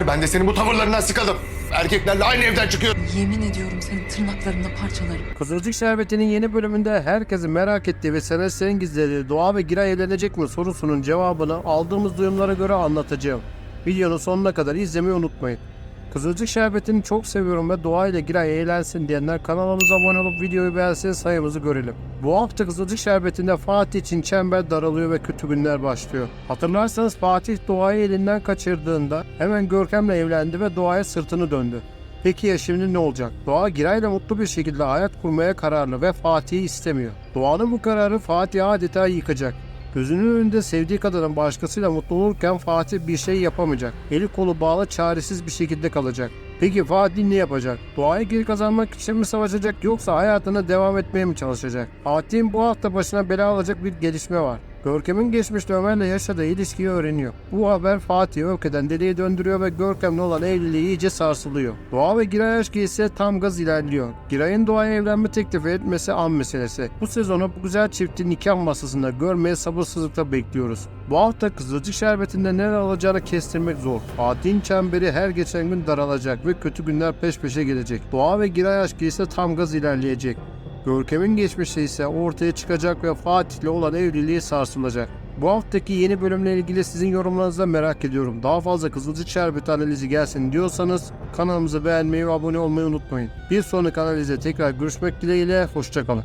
Ben de senin bu tavırlarından sıkıldım. Erkeklerle aynı evden çıkıyor. Yemin ediyorum senin tırnaklarında parçalarım. Kızılcık Şerbeti'nin yeni bölümünde herkesin merak ettiği ve senaristlerin gizlediği Doğa ve Giray evlenecek mi sorusunun cevabını aldığımız duyumlara göre anlatacağım. Videonun sonuna kadar izlemeyi unutmayın. Kızılcık Şerbeti'ni çok seviyorum ve Doğa ile Giray eğlensin diyenler kanalımıza abone olup videoyu beğensin sayımızı görelim. Bu hafta Kızılcık Şerbeti'nde Fatih için çember daralıyor ve kötü günler başlıyor. Hatırlarsanız Fatih Doğa'yı elinden kaçırdığında hemen Görkem'le evlendi ve Doğa'ya sırtını döndü. Peki ya şimdi ne olacak? Doğa Giray'la mutlu bir şekilde hayat kurmaya kararlı ve Fatih'i istemiyor. Doğanın bu kararı Fatih'i adeta yıkacak. Gözünün önünde sevdiği kadının başkasıyla mutlu olurken Fatih bir şey yapamayacak. Eli kolu bağlı çaresiz bir şekilde kalacak. Peki Fatih ne yapacak? Doğayı geri kazanmak için mi savaşacak yoksa hayatına devam etmeye mi çalışacak? Fatih'in bu hafta başına bela alacak bir gelişme var. Görkem'in geçmişte Ömer'le yaşadığı ilişkiyi öğreniyor. Bu haber Fatih'i öfkeden deliye döndürüyor ve Görkem'le olan evliliği iyice sarsılıyor. Doğa ve Giray aşkı ise tam gaz ilerliyor. Giray'ın Doğa'ya evlenme teklifi etmesi an meselesi. Bu sezonu bu güzel çifti nikah masasında görmeye sabırsızlıkla bekliyoruz. Bu hafta Kızılcık Şerbeti'nde neler alacağını kestirmek zor. Fatih'in çemberi her geçen gün daralacak ve kötü günler peş peşe gelecek. Doğa ve Giray aşkı ise tam gaz ilerleyecek. Görkem'in geçmişi ise ortaya çıkacak ve Fatih'le olan evliliği sarsılacak. Bu haftaki yeni bölümle ilgili sizin yorumlarınızı da merak ediyorum. Daha fazla Kızılcık Şerbeti analizi gelsin diyorsanız kanalımızı beğenmeyi ve abone olmayı unutmayın. Bir sonraki analize tekrar görüşmek dileğiyle, hoşçakalın.